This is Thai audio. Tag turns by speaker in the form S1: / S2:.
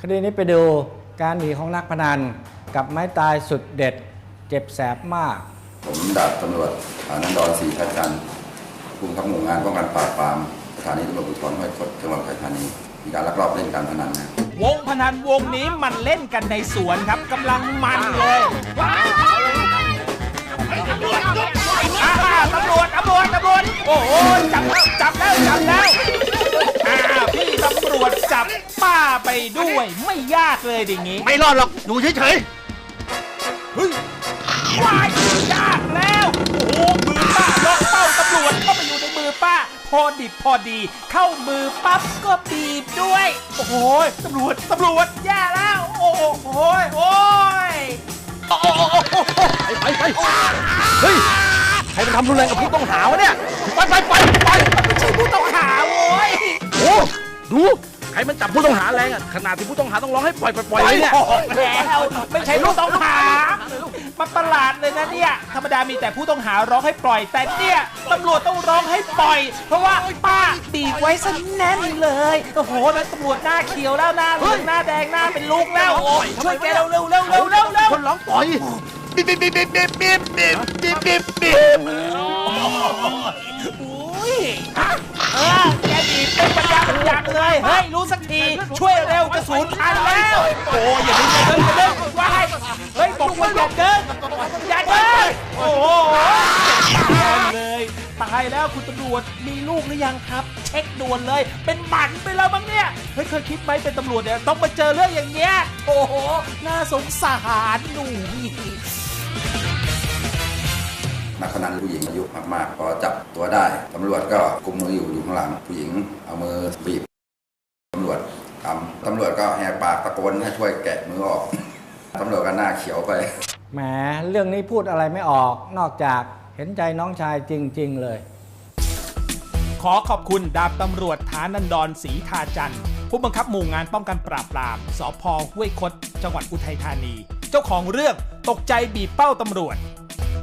S1: คดีนี้ไปดูการหนีของนักพนันกับไม้ตายสุดเด็ด เจ็บแสบมาก
S2: ผมดาบตำรวจฐานันดรศรีทัศน์จันทร์ผู้บังคับหมู่งานป้องกันปราบปรามสถานีตำรวจภูธรห้วยคดจังหวัดอุทัยธานีมีการลักลอบเล่นการพนันนะ
S3: วงพนันวงนี้มันเล่นกันในสวนครับกำลังมันเลยอ่าตำรวจตำรวจตำรวจโอ้โไปด้วยไม่ยากเลยดิงี้
S4: ไม่รอดหรอกอยู่เฉย
S3: เฮ้ยว้ายยากแล้ว โอ้โหมือป้าล็อกเป้าตำรวจเข้าไปอยู่ในมือป้า พอดิบพอดี เข้ามือปั๊บก็บีบด้วย โอ้โหตำรวจตำรวจแย่แล้ว โอ้โหโอ้ย
S4: ๆไปไปไปเฮ้ยใครมันทำรุนแรงกับผู้ต้องหาวะเนี่ย ไปไปไปไป
S3: ไม่ใช่ผู้ต้องหาโว้ย
S4: โอ้ดู ใครมันจับผู้ต้องหาแรงอะขนาดที่ผู้ต้องหาต้องร้องให้ปล่อยปล่อยปล่อยเลยเนี่ย
S3: บอกแล้วไม่ใช่ผู้ต้องหามันประหลาดเลยนะเนี่ยธรรมดามีแต่ผู้ต้องหาร้องให้ปล่อย แต่เนี่ยตำรวจต้องร้องให้ปล่อย เพราะว่าป้าบีบไว้ซะแน่นเลยโอ้โหแล้วตำรวจหน้าเขียวแล้วหน้าเหลืองหน้าแดงหน้าเป็นลูกแล้วโอ้ยช่วยแกเร็วเร็วเร็วเร็วเร็วเร็ว
S4: คนร้องปล่อยบีบบีบบีบบีบบีบบีบบีบบีบบีบบีบ
S3: อุ้ยเออแกบีบเป็นประจำประจำเลย เฮ้ย รู้สักที ช่วยเร็วกระสุนพันแล้ว โอ้ยอย่าเพิ่งอย่าเพิ่งอย่าเพิ่งว้ายเฮ้ยบอกว่าอย่าเดินอย่าเดินโอ้โหตายเลยตายแล้วคุณตำรวจมีลูกหรือยังครับ เช็คด่วนเลย เป็นหมันไปแล้วมั้งเนี่ยเฮ้ยเคยคิดไหมเป็นตำรวจเนี่ยต้องมาเจอเรื่องอย่างเงี้ยโอ้โหน่าสงสารหนู
S2: นักพ นันผู้หญิงอายุมากๆพอจับตัวได้ตำรวจก็กุมมืออยู่อยู่ข้างหลังผู้หญิงเอามือบีบตำรวจทำตำรวจก็แหกปากตะโกนให้ช่วยแกะมือออกตำรวจก็หน้าเขียวไป
S1: แหมเรื่องนี้พูดอะไรไม่ออก นอกจากเห็นใจน้องชายจริง ๆ เลย
S3: ขอขอบคุณดาบตำรวจฐานันดรศรีทาจันทร์ผู้บังคับหมู่งานป้องกันปราบปรามสพห้วยคดจังหวัดอุทัยธานี เจ้าของเรื่องตกใจบีบเป้าตำรวจ